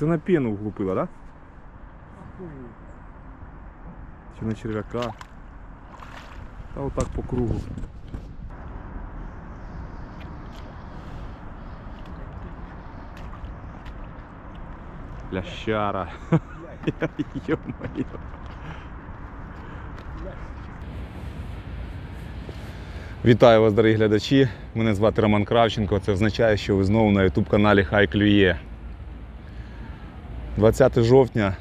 це на пену влупила, так? Да? Чи на черв'яка? Та отак по кругу. Лящара. Ё-моё. Вітаю вас, дорогі глядачі. Мене звати Роман Кравченко. Це означає, що ви знову на YouTube каналі Хай Клює. 20 жовтня.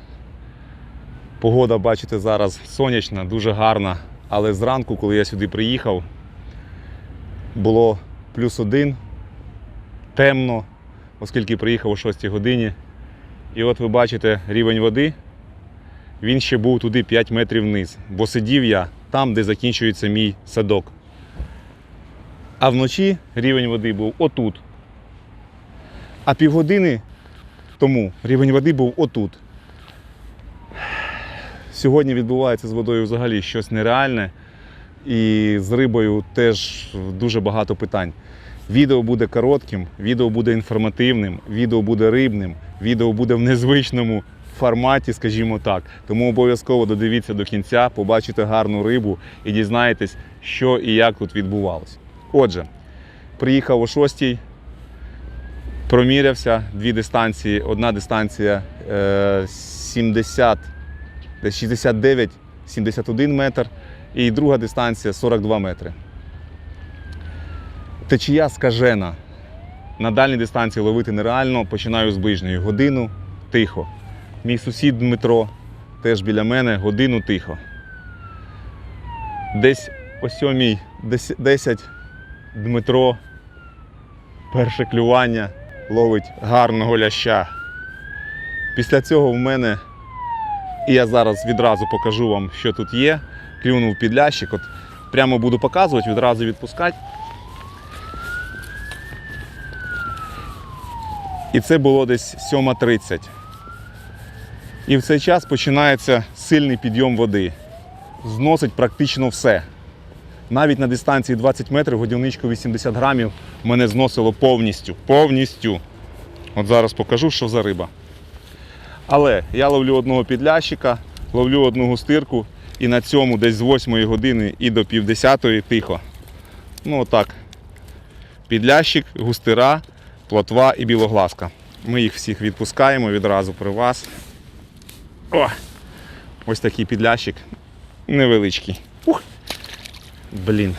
Погода, бачите, зараз сонячна, дуже гарна. Але зранку, коли я сюди приїхав, було плюс один, темно, оскільки приїхав о 6 годині. І от ви бачите рівень води, він ще був туди 5 метрів вниз, бо сидів я там, де закінчується мій садок. А вночі рівень води був отут. А півгодини тому рівень води був отут. Сьогодні відбувається з водою взагалі щось нереальне. І з рибою теж дуже багато питань. Відео буде коротким, відео буде інформативним, відео буде рибним, відео буде в незвичному форматі, скажімо так. Тому обов'язково додивіться до кінця, побачите гарну рибу і дізнаєтесь, що і як тут відбувалося. Отже, приїхав о 6 промірявся дві дистанції. Одна дистанція е, 70, 69-71 метр, і друга дистанція 42 метри. Течія скажена. На дальній дистанції ловити нереально, починаю з ближньої. Годину тихо. Мій сусід Дмитро теж біля мене, годину тихо. Десь о сьомій 10 Дмитро, перше клювання, ловить гарного ляща. Після цього в мене, і я зараз відразу покажу вам, що тут є. Клюнув під лящик. От прямо буду показувати, відразу відпускати. І це було десь 7.30. І в цей час починається сильний підйом води. Зносить практично все. Навіть на дистанції 20 метрів годівничку 80 грамів мене зносило повністю. Повністю. От зараз покажу, що за риба. Але я ловлю одного підлящика, ловлю одну густирку і на цьому десь з 8 години і до півдесятої тихо. Ну отак. Підлящик, густира, плотва і білоглазка. Ми їх всіх відпускаємо відразу при вас. О! Ось такий підлящик. Невеличкий. Блін.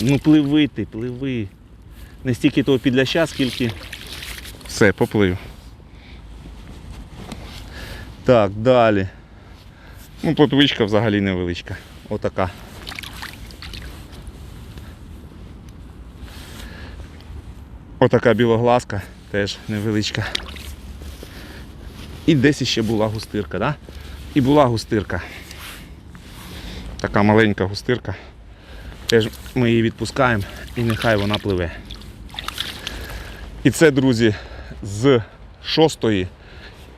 Ну пливи ти, пливи. Не стільки того підляща, скільки. Все, поплив. Так, далі. Ну, плотвичка взагалі невеличка. Отака. Отака білоглазка, теж невеличка. І десь ще була густирка, да? І була густирка. Така маленька густирка. Теж ми її відпускаємо і нехай вона пливе. І це, друзі, з 6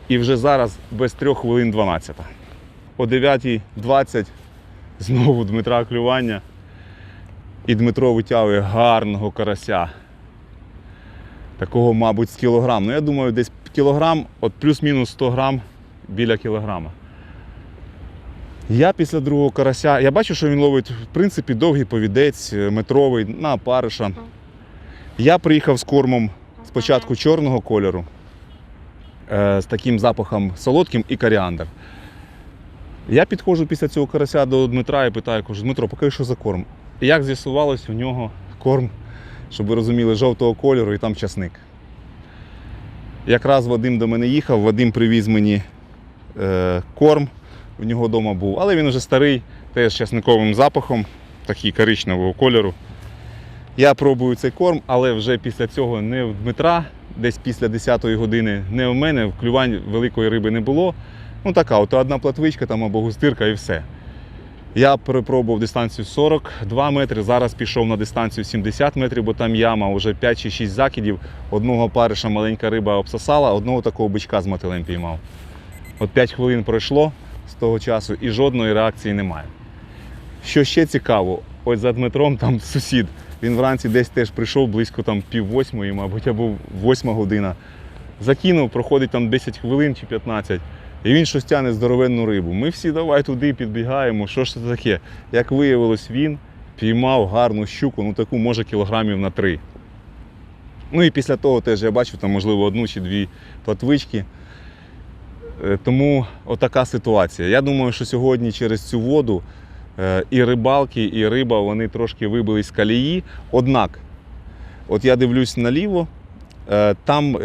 і вже зараз без 3 хвилин 12. О 9.20 знову Дмитра клювання. І Дмитро витягує гарного карася. Такого, мабуть, з кілограм. Ну, я думаю, десь кілограм, от плюс-мінус 100 грам біля кілограма. Я після другого карася, я бачу, що він ловить, в принципі, довгий повідець, е, метровий, на опариша. Я приїхав з кормом спочатку чорного кольору, е, з таким запахом солодким і коріандр. Я підходжу після цього карася до Дмитра і питаю, кажу, Дмитро, покажи, що за корм. І як з'ясувалось, у нього корм, щоб ви розуміли, жовтого кольору і там часник. Якраз Вадим до мене їхав, Вадим привіз мені е, корм, в нього вдома був, але він вже старий, теж з часниковим запахом, такий коричневого кольору. Я пробую цей корм, але вже після цього не в Дмитра, десь після 10-ї години, не в мене, в клювань великої риби не було. Ну така, от одна платвичка там або густирка і все. Я перепробував дистанцію 42 метри, зараз пішов на дистанцію 70 метрів, бо там яма, вже 5 чи 6 закидів. Одного париша маленька риба обсосала, одного такого бичка з мотилем піймав. От 5 хвилин пройшло того часу і жодної реакції немає. Що ще цікаво, ось за Дмитром там сусід. Він вранці десь теж прийшов близько там пів восьмої, мабуть, або восьма година. Закинув, проходить там 10 хвилин чи 15, і він щось тягне здоровенну рибу. Ми всі давай туди підбігаємо. Що ж це таке? Як виявилось, він піймав гарну щуку, ну таку може кілограмів на 3. Ну і після того теж я бачив там, можливо, одну чи дві платвички. Е, Тому отака ситуація. Я думаю, що сьогодні через цю воду е, і рибалки, і риба вони трошки вибились з калії. Однак, от я дивлюсь наліво, е, там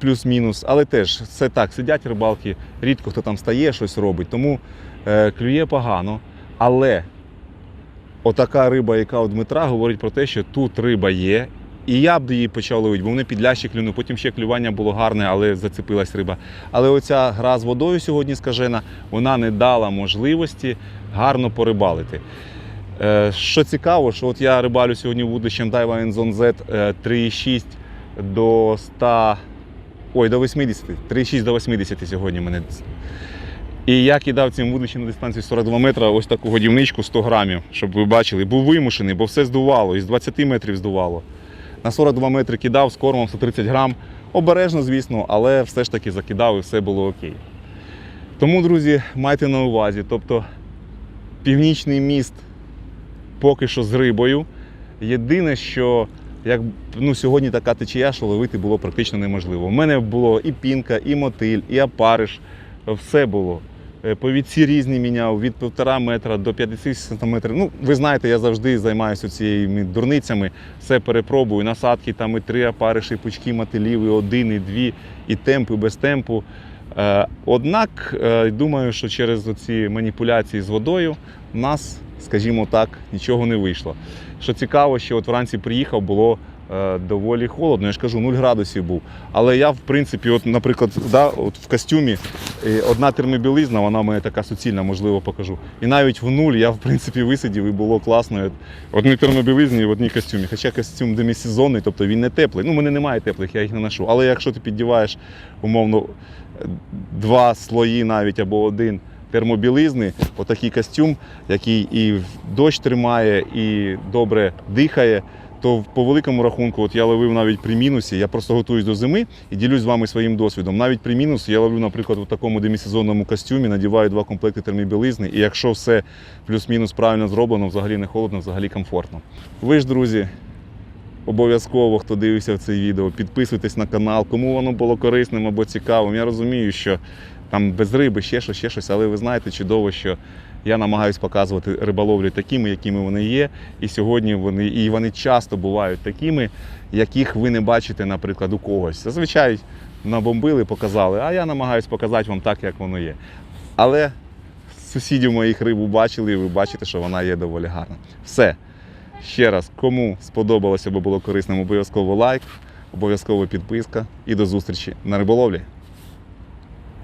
плюс-мінус, але теж все так, сидять рибалки, рідко хто там стає, щось робить. Тому клює погано. Але отака риба, яка у Дмитра, говорить про те, що тут риба є. І я б її почав ловити, бо вони підлящі клюнув. Потім ще клювання було гарне, але зацепилась риба. Але оця гра з водою сьогодні скажена, вона не дала можливості гарно порибалити. Е, Що цікаво, що от я рибалю сьогодні вудищем Daiwa Enzone Z е, 3,6 до 100, ой, до 80, 3,6 до 80 сьогодні мене. І я кидав цим вудищем на дистанцію 42 метра ось таку годівничку 100 грамів, щоб ви бачили. Був вимушений, бо все здувало, із 20 метрів здувало. На 42 метри кидав з кормом 130 грам. Обережно, звісно, але все ж таки закидав і все було окей. Тому, друзі, майте на увазі. Тобто північний міст поки що з рибою. Єдине, що як ну, сьогодні така течія, що ловити було практично неможливо. У мене було і пінка, і мотиль, і апариш. Все було. Е, Повідці різні міняв від 1,5 метра до 50 сантиметрів. Ну, ви знаєте, я завжди займаюся цими дурницями, все перепробую. Насадки там і три апариші, і пучки мотилів, і один, і дві, і темп, і без темпу. Е, Однак, е, думаю, що через ці маніпуляції з водою в нас, скажімо так, нічого не вийшло. Що цікаво, що от вранці приїхав, було доволі холодно. Я ж кажу, 0 градусів був. Але я, в принципі, от, наприклад, да, от в костюмі е, одна термобілизна, вона мене така суцільна, можливо, покажу. І навіть в нуль я, в принципі, висидів і було класно. В одній термобілизні в одній костюмі. Хоча костюм демісезонний, тобто він не теплий. Ну, мене немає теплих, я їх не ношу. Але якщо ти піддіваєш, умовно, е, два слої навіть або один термобілизни, отакий костюм, який і дощ тримає, і добре дихає. То по великому рахунку, от я ловив навіть при мінусі, я просто готуюсь до зими і ділюсь з вами своїм досвідом. Навіть при мінусі я ловлю, наприклад, у такому демісезонному костюмі, надіваю два комплекти термобілизни, і якщо все плюс-мінус правильно зроблено, взагалі не холодно, взагалі комфортно. Ви ж, друзі, обов'язково, хто дивився це відео, підписуйтесь на канал, кому воно було корисним або цікавим. Я розумію, що там без риби ще щось, ще щось, але ви знаєте чудово, що я намагаюся показувати риболовлю такими, якими вони є. І сьогодні вони і вони часто бувають такими, яких ви не бачите, наприклад, у когось. Зазвичай набомбили, показали, а я намагаюся показати вам так, як воно є. Але сусідів моїх рибу бачили, і ви бачите, що вона є доволі гарна. Все. Ще раз, кому сподобалося або було корисним, обов'язково лайк, обов'язково підписка і до зустрічі на риболовлі.